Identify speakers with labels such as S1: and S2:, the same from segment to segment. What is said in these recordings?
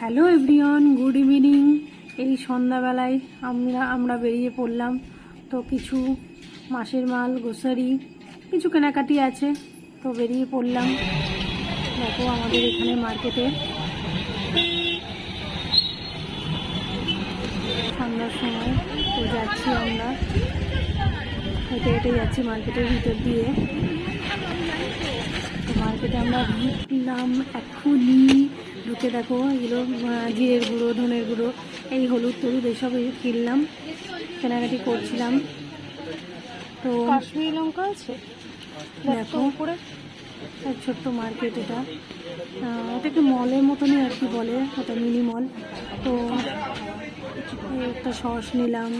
S1: Hello everyone, good evening. এই সন্ধ্যাবেলায় আমরা আমরা বেরিয়ে পড়লাম। তো কিছু মাসের মাল গোসারি কিছু কেনাকাটি আছে। তো বেরিয়ে পড়লাম। দেখো আমাদের এখানে মার্কেটে। ঠান্ডার সময় তো যাচ্ছি আমরা। হেঁটে হেঁটে যাচ্ছি মার্কেটের ভিতর দিয়ে। তো মার্কেটে আমরা ঢুকলাম এখনই। ঢুকে দেখো এগুলো জিরের গুঁড়ো ধনের গুঁড়ো এই হলুদ টলুদ এইসব কিনলাম কেনাকাটি করছিলাম। তো
S2: কাশ্মীরি লঙ্কা আছে?
S1: দেখো এক ছোট্ট মার্কেট এটা। এটাকে মলের মতনই আর কি বলে ওটা মিনি মল। তো একটা সস নিলাম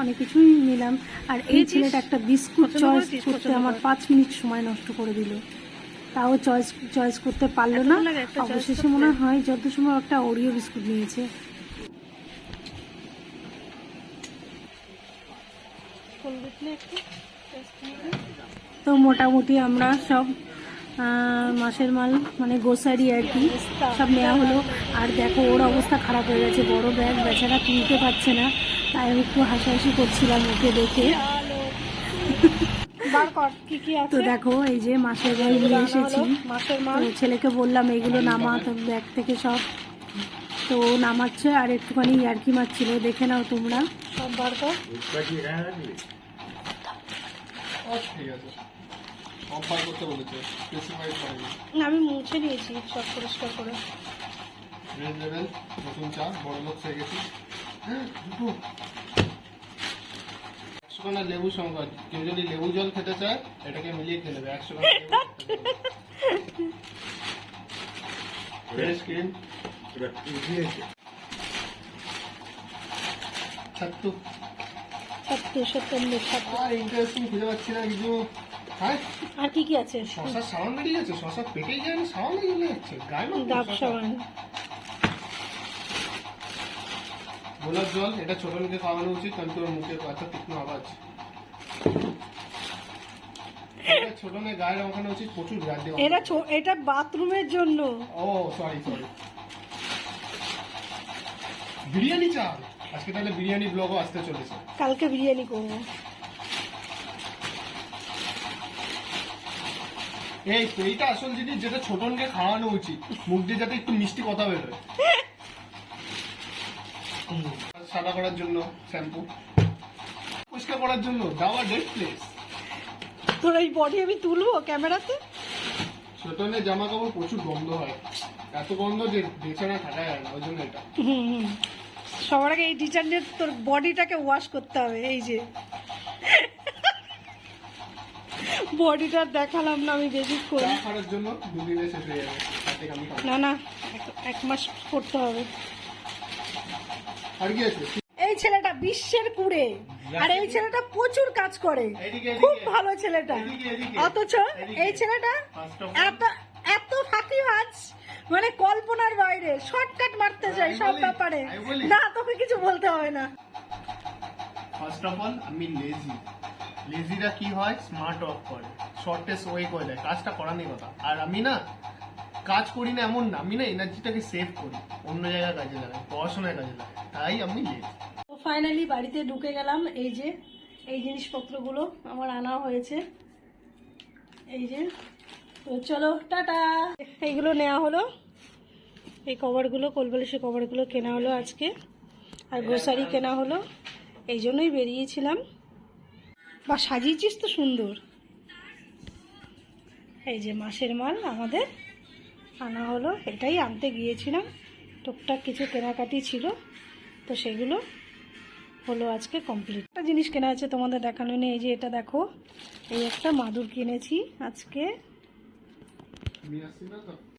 S1: অনেক কিছুই নিলাম। আর এই ছেলেটা একটা বিস্কুট চয়েস করতে আমার পাঁচ মিনিট সময় নষ্ট করে দিল। তাও চয়েস চয়েস করতে পারল না। অবশেষে মনে হয় যত সময় একটা ওরিও বিস্কুট নিয়েছে। তো মোটামুটি আমরা সব মাসের মাল মানে গোসারি আর কি সব নেওয়া হলো। আর দেখো ওর অবস্থা খারাপ হয়ে গেছে। বড় ব্যাগ বেচারা তুলতে পারছে না। তাই আমি একটু হাসাহাসি করছিলাম ওকে দেখে।
S2: বার কর কি কি
S1: তো দেখো এই যে মাসের মাল নিয়ে এসেছি।
S2: মাল
S1: ছেলেকে বললাম এইগুলো নামা তো ব্যাগ থেকে সব। তো নামাচ্ছে আর একটুখানি ইয়ার্কি মারছিল দেখে নাও তোমরা।
S2: সব বার কর।
S3: করেনি
S2: আমি মুছে দিয়েছি সব পরিষ্কার করে।
S3: রেড লেভেল নতুন চা বড় লোক হয়ে গেছি হ্যাঁ, দুটো একশো খানা লেবু সংখ্যা কেউ যদি লেবু জল খেতে চায় এটাকে মিলিয়ে খেয়ে নেবে। একশো খানা ফ্রেশ ক্রিম ছাত্তু
S2: সত্তর সত্তর সত্তর
S3: আর ইন্টারেস্টিং খুঁজে পাচ্ছি না কিছু। হ্যাঁ?
S2: আর কি কি আছে?
S3: শশার সাউন্ড বেরিয়ে যাচ্ছে শশা পেটেই যায় না সাউন্ড চলে যাচ্ছে। গায়ে
S2: ডাব সাবান।
S3: গোলাপ জল এটা ছোট মুখে খাওয়ানো উচিত কারণ তোর মুখে এত তীক্ষ্ণ আওয়াজ ছোট মেয়ে গায়ে উচিত প্রচুর
S2: এটা এটা বাথরুমের জন্য।
S3: ও সরি সরি বিরিয়ানি চাল? আজকে তাহলে বিরিয়ানি ব্লগও আসতে চলেছে।
S2: কালকে বিরিয়ানি করব।
S3: এই তো এইটা আসল জিনিস যেটা ছোটনকে খাওয়ানো উচিত। মুখ দিয়ে যাতে একটু মিষ্টি কথা বেরোয়। সাদা করার জন্য শ্যাম্পু। পরিষ্কার করার জন্য দাওয়া ডেট প্লেস
S2: তোর এই বডি আমি তুলবো ক্যামেরাতে?
S3: ছোটনের জামা কাপড় প্রচুর গন্ধ হয়। এত গন্ধ যে বিছানা থাকা যায় না ওই জন্য এটা।
S2: সবার আগে এই ডিটারজেন্ট তোর বডিটাকে ওয়াশ করতে হবে এই যে। বডিটা দেখালাম না আমি বেশি করি।
S3: খাওয়ার জন্য দুদিনে শেষ হয়ে যাবে।
S2: না না এক- এক মাস করতে হবে। এই ছেলেটা বিশ্বের কুড়ে। আর এই ছেলেটা প্রচুর কাজ করে। খুব ভালো ছেলেটা। অথচ এই ছেলেটা এত এত মানে কল্পনার বাইরে। শর্টকাট মারতে চাই সব ব্যাপারে। না তোকে কিছু বলতে হবে না।
S3: ফার্স্ট অফ অল আমি লেজি লেজিরা কি হয়? স্মার্ট ওয়ার্ক করে। শর্টেস্ট ওয়ে করে দেয়। কাজটা করারই কথা। আর আমি না কাজ করি না এমন না। আমি না এনার্জিটাকে সেভ করি। অন্য জায়গায় কাজে লাগাই পড়াশোনায় কাজে লাগাই। তাই আমি
S2: তো ফাইনালি বাড়িতে ঢুকে গেলাম। এই যে এই জিনিসপত্রগুলো আমার আনা হয়েছে। এই যে তো চলো টাটা! এইগুলো নেওয়া হলো। এই কভারগুলো কোলবালিশের কভারগুলো কেনা হলো আজকে। আর গ্রোসারি কেনা হলো। এই জন্যই বেরিয়েছিলাম। বা সাজিয়েছিস তো সুন্দর। এই যে মাসের মাল আমাদের। আনা হলো, এটাই আনতে গিয়েছিলাম। টুকটাক কিছু কেনাকাটি ছিল, তো সেগুলো হলো আজকে কমপ্লিট একটা জিনিস কেনা আছে তোমাদের দেখানো নেই, এই যে এটা দেখো, এই একটা মাদুর কিনেছি আজকে।